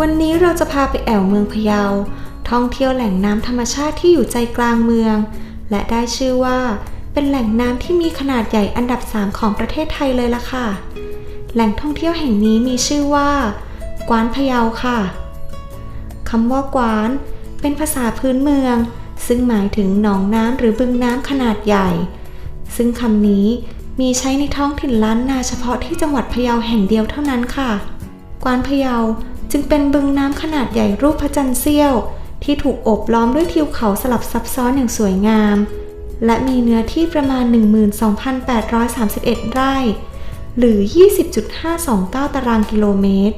วันนี้เราจะพาไปแอวเมืองพะเยา ท่องเที่ยวแหล่งน้ำธรรมชาติที่อยู่ใจกลางเมือง และได้ชื่อว่า เป็นแหล่งน้ำที่มีขนาดใหญ่อันดับ 3 ของประเทศไทยเลยล่ะค่ะ แหล่งท่องเที่ยวแห่งนี้มีชื่อว่า กวานพะเยาค่ะคำว่ากวาน เป็นภาษาพื้นเมือง ซึ่งหมายถึงหนองน้ำหรือบึงน้ำขนาดใหญ่ ซึ่งคำนี้มีใช้ในท้องถิ่นล้านนาเฉพาะที่จังหวัดพะเยาแห่งเดียวเท่านั้นค่ะ กวานพะเยา จึงเป็นบึงน้ำขนาดใหญ่รูปพระจันทร์เสี้ยว ที่ถูกโอบล้อมด้วยทิวเขาสลับซับซ้อนอย่างสวยงาม และมีเนื้อที่ประมาณ 12,831 ไร่ หรือ 20.529 ตารางกิโลเมตร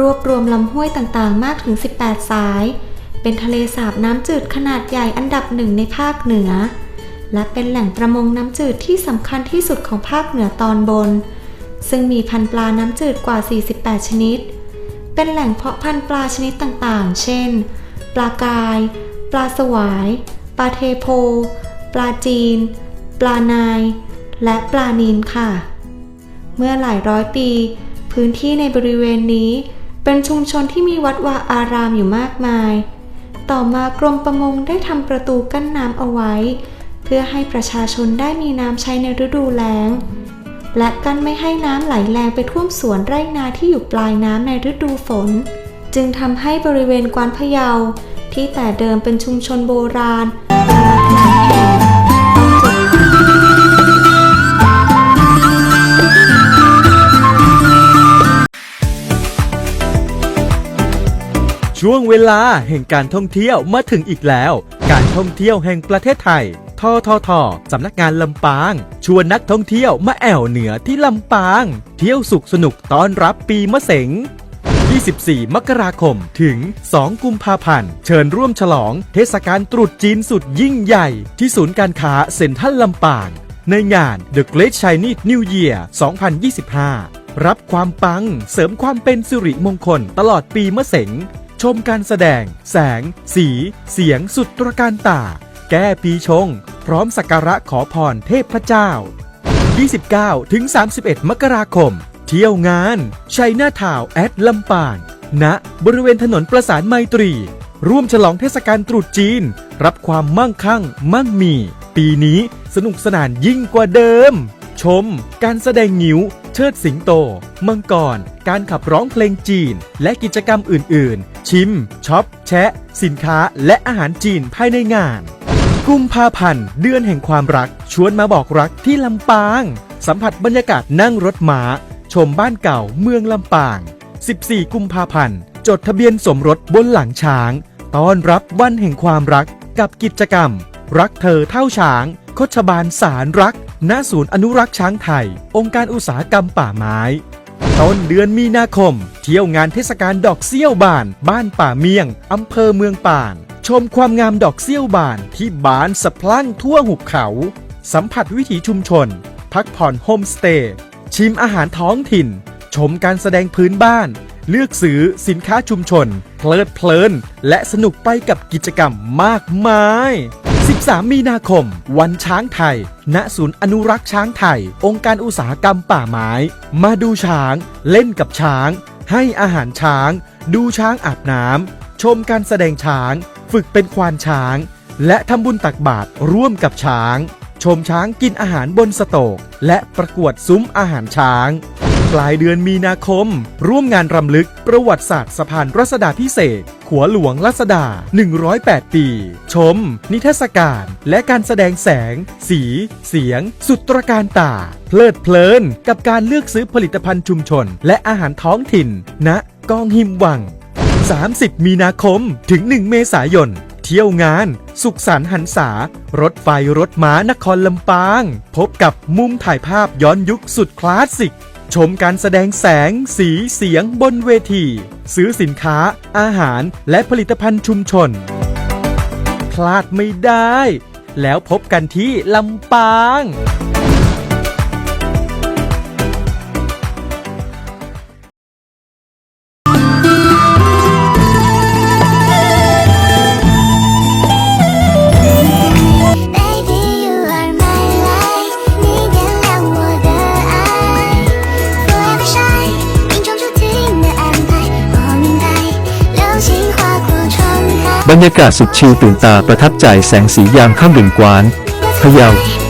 รวบรวมลำห้วยต่างๆ มากถึง 18 สาย เป็นทะเลสาบน้ำจืดขนาดใหญ่อันดับหนึ่งในภาคเหนือ และเป็นแหล่งประมงน้ำจืดที่สำคัญที่สุดของภาคเหนือตอนบน ซึ่งมีพันธุ์ปลาน้ำจืดกว่า 48 ชนิด เป็นแหล่งเพาะพันธุ์ปลาชนิดต่างๆ เช่น ปลากาย ปลาสวาย ปลาเทโพ ปลาจีน ปลานาย และปลานีนค่ะ เมื่อหลายร้อยปี พื้นที่ในบริเวณนี้ เป็นชุมชนที่มีวัดวาอารามอยู่มากมาย ต่อมากรมประมงได้ทำประตูกั้นน้ำเอาไว้ เพื่อให้ประชาชนได้มีน้ำใช้ในฤดูแล้ง และกั้นไม่ให้น้ำไหลแรงไปท่วมสวนไร่นาที่อยู่ปลายน้ำในฤดูฝน จึงทำให้บริเวณกวานพะเยา ที่แต่เดิมเป็นชุมชนโบราณมีวัดหลายแห่งต้องจดช่วงเวลาแห่งการท่องเที่ยวมาถึงอีกแล้ว การท่องเที่ยวแห่งประเทศไทย ทททสำนักงานลำปาง ชวนนักท่องเที่ยวมาแอวเหนือที่ลำปาง เที่ยวสุขสนุกต้อนรับปีมะเสง24 มกราคมถึง 2 กุมภาพันธ์ เชิญร่วมฉลองเทศกาลตรุษจีนสุดยิ่งใหญ่ ที่ศูนย์การค้าเซ็นทรัลลำปาง ในงาน The Great Chinese New Year 2025 รับความปังเสริมความเป็นสิริมงคลตลอดปีมะเสงชมการแสดง แสง สี เสียงสุดตระการตา แก้ปีชง พร้อมสักการะขอพรเทพเจ้า 29 ถึง 31 มกราคม เที่ยวงานชัยนาทาวแอดลำปางณบริเวณถนนประสานไมตรี ร่วมฉลองเทศกาลตรุษจีน รับความมั่งคั่ง มั่งมี ปีนี้สนุกสนานยิ่งกว่าเดิม ชม การแสดงงิ้ว เชิดสิงโต มังกร การขับร้องเพลงจีน และกิจกรรมอื่น ๆ ชิมช็อป แชะ สินค้าและอาหารจีนภายในงาน กุมภาพันธ์เดือนแห่งความรัก ชวนมาบอกรักที่ลำปาง สัมผัสบรรยากาศนั่งรถม้า ชมบ้านเก่าเมืองลำปาง 14 กุมภาพันธ์ จดทะเบียนสมรสบนหลังช้าง ต้อนรับวันแห่งความรักกับกิจกรรม รักเธอเท่าช้างโคชบาลสารรัก ณ ศูนย์อนุรักษ์ช้างไทย องค์การอุตสาหกรรมป่าไม้ ต้นเดือนมีนาคม เที่ยวงานเทศกาลดอกเซี่ยวบาน บ้านป่าเมียงอำเภอเมืองป่าน ชมความงามดอกเซี่ยวบานที่บานสะพลั่งทั่วหุบเขา สัมผัสวิถีชุมชน พักผ่อนโฮมสเตย์ ชิมอาหารท้องถิ่น ชมการแสดงพื้นบ้าน เลือกซื้อสินค้าชุมชน เพลิดเพลิน และสนุกไปกับกิจกรรมมากมาย 13 มีนาคม วันช้างไทย ณ ศูนย์อนุรักษ์ช้างไทย องค์การอุตสาหกรรมป่าไม้ มาดูช้าง เล่นกับช้าง ให้อาหารช้าง ดูช้างอาบน้ำ ชมการแสดงช้าง ฝึกเป็นควานช้าง และทำบุญตักบาตรร่วมกับช้าง ชมช้างกินอาหารบนสโตก และประกวดซุ้มอาหารช้าง ปลายเดือนมีนาคม ร่วมงานรำลึกประวัติศาสตร์สะพานรัศดาพิเศษ ขัวหลวงรัศดา 108 ปี ชม นิทรรศการ และการแสดงแสง สี เสียง สุดตรการตา เพลิดเพลินกับการเลือกซื้อผลิตภัณฑ์ชุมชน และอาหารท้องถิ่นณกองหิมวัง 30 มีนาคม ถึง 1 เมษายน เที่ยวงาน สุขสันต์หันษารถไฟรถม้านครลำปาง พบกับมุมถ่ายภาพย้อนยุคสุดคลาสสิก ชมการแสดงแสง สีเสียงบนเวที ซื้อสินค้า อาหาร และผลิตภัณฑ์ชุมชน พลาดไม่ได้ แล้วพบกันที่ลำปาง รรยากาศสุดชิลตื่นตาประทับใจแสงสียามค่ำดึงกวานพะเยา